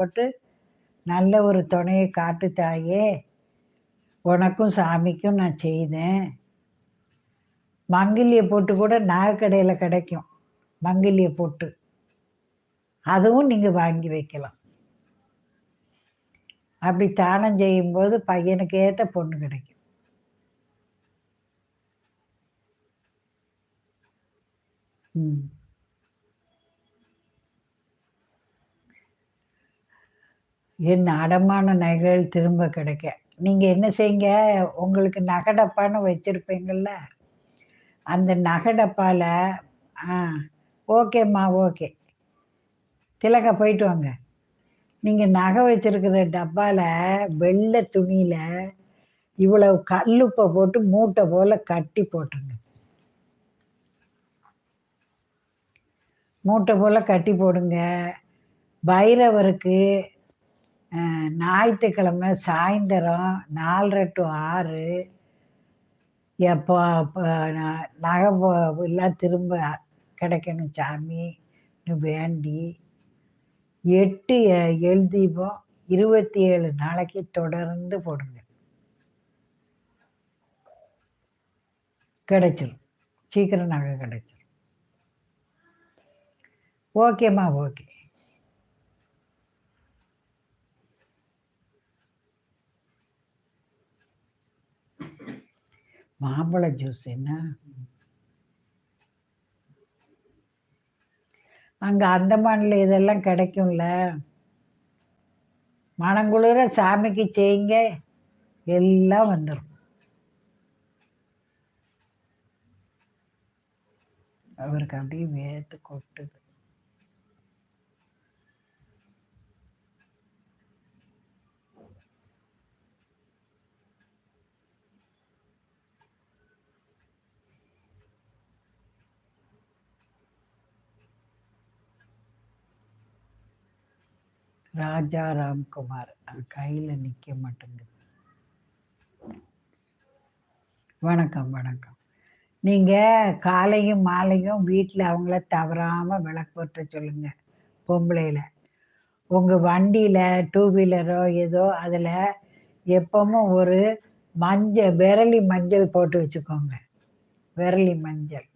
போட்டு நல்ல ஒரு துணையை காட்டு தாயே. உனக்கும் சாமிக்கும் நான் செய்தேன். மங்கிலிய போட்டு கூட நகைக்கடையில் கிடைக்கும். மங்கிலிய போட்டு. அதுவும் நீங்கள் வாங்கி வைக்கலாம். அப்படி தானம் செய்யும்போது பையனுக்கு ஏற்ற பொண்ணு கிடைக்கும். ம். என் அடமான நகைகள் திரும்ப கிடைக்க. நீங்கள் என்ன செய்யுங்க? உங்களுக்கு நகடப்பான்னு வச்சுருப்பீங்கள்ல அந்த நகடப்பால் ஆ ஓகேம்மா ஓகே திலக்கா போயிட்டு வாங்க. நீங்கள் நகை வச்சுருக்கிற டப்பாவில் வெள்ளை துணியில் இவ்வளவு கல்லுப்பை போட்டு மூட்டை போல் கட்டி போட்டுருங்க. மூட்டை போல் கட்டி போடுங்க. பைரவருக்கு ஞாயிற்றுக்கிழமை சாயந்தரம் நாலரை டு ஆறு எப்போ நகை எல்லாம் திரும்ப கிடைக்கணும் சாமின்னு வேண்டி. எட்டு எழுதிப்போம் இருபத்தி ஏழு நாளைக்கு தொடர்ந்து போடுங்க. கிடைச்சிரும். சீக்கிரம் நகை கிடைச்சிரும். ஓகேம்மா ஓகே. மாம்பழ ஜூஸ் என்ன? அங்கே அந்தமானில் இதெல்லாம் கிடைக்கும்ல. மனங்குளிர சாமிக்கு செய்யுங்க. எல்லாம் வந்துடும் அவருக்கு அப்படியே வேத்து கொட்டுது. ராஜா ராம்குமார் கையில் நிற்க மாட்டேங்குது. வணக்கம் வணக்கம். நீங்கள் காலையும் மாலையும் வீட்டில் அவங்கள தவறாமல் விளக்கு சொல்லுங்கள் பொம்பளையில். உங்கள் வண்டியில் டூ வீலரோ ஏதோ அதில் எப்பவும் ஒரு மஞ்சள் விரலி மஞ்சள் போட்டு வச்சுக்கோங்க. விரலி மஞ்சள்.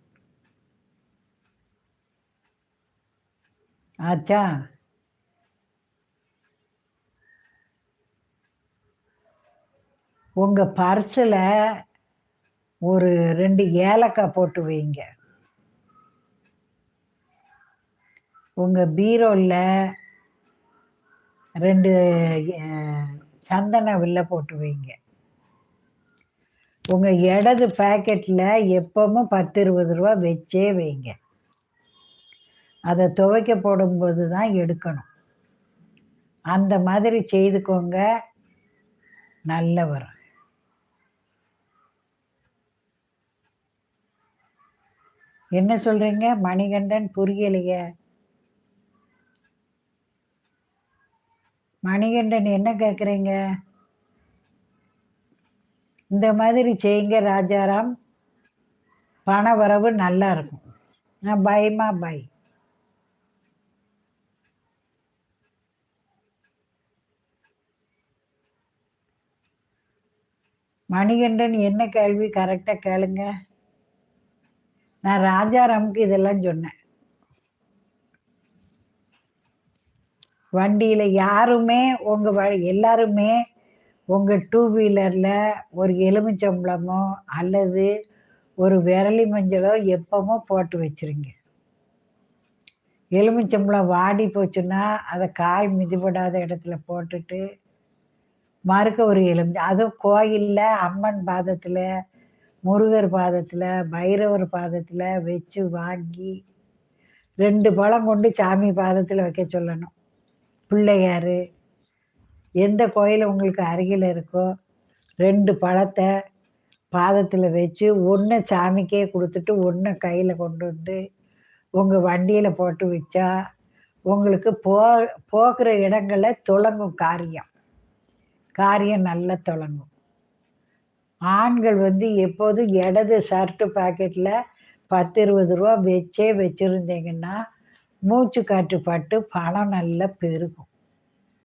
ஆச்சா? உங்கள் பர்ஸில் ஒரு ரெண்டு ஏலக்காய் போட்டு வைங்க. உங்கள் பீரோவில் ரெண்டு சந்தன வில்ல போட்டு வைங்க. உங்கள் இடது பேக்கெட்டில் எப்பவும் பத்து இருபது ரூபா வச்சே வைங்க. அதை துவைக்க போடும்போது தான் எடுக்கணும். அந்த மாதிரி செய்துக்கோங்க நல்ல வரும். என்ன சொல்றீங்க? மணிகண்டன் புரியலையே. மணிகண்டன் என்ன கேட்குறீங்க இந்த மாதிரி செய்யுங்க ராஜாராம். பண வரவு நல்லா இருக்கும். பயமா பை. மணிகண்டன் என்ன கேள்வி? கரெக்டாக கேளுங்க. நான் ராஜாராமுக்கு இதெல்லாம் சொன்னேன். வண்டியில் யாருமே உங்கள் வ எல்லாருமே உங்கள் டூ வீலரில் ஒரு எலுமிச்சம்பளமோ அல்லது ஒரு விரலி மஞ்சளோ எப்பமோ போட்டு வச்சிருங்க. எலுமிச்சம்பளம் வாடி போச்சுன்னா அதை கால் மிதிப்படாத இடத்துல போட்டுட்டு மறுக்க ஒரு எலுமிச்சம் அதுவும் கோயிலில் அம்மன் பாதத்தில் முருகர் பாதத்தில் பைரவர் பாதத்தில் வச்சு வாங்கி ரெண்டு பழம் கொண்டு சாமி பாதத்தில் வைக்க சொல்லணும். பிள்ளையார் எந்த கோயில் உங்களுக்கு அருகில் இருக்கோ ரெண்டு பழத்தை பாதத்தில் வச்சு ஒன்று சாமிக்கே கொடுத்துட்டு ஒன்று கையில் கொண்டு வந்து உங்கள் வண்டியில் போட்டு வச்சா உங்களுக்கு போ போகிற இடங்களில் தொடங்கும் காரியம். காரியம் நல்லா தொடங்கும் ஆண்கள் வந்து எப்போதும் இடது ஷர்ட்டு பாக்கெட்டில் பத்து இருபது ரூபா வச்சே வச்சுருந்தீங்கன்னா மூச்சு காற்று பட்டு பணம் நல்லா பெருகும்.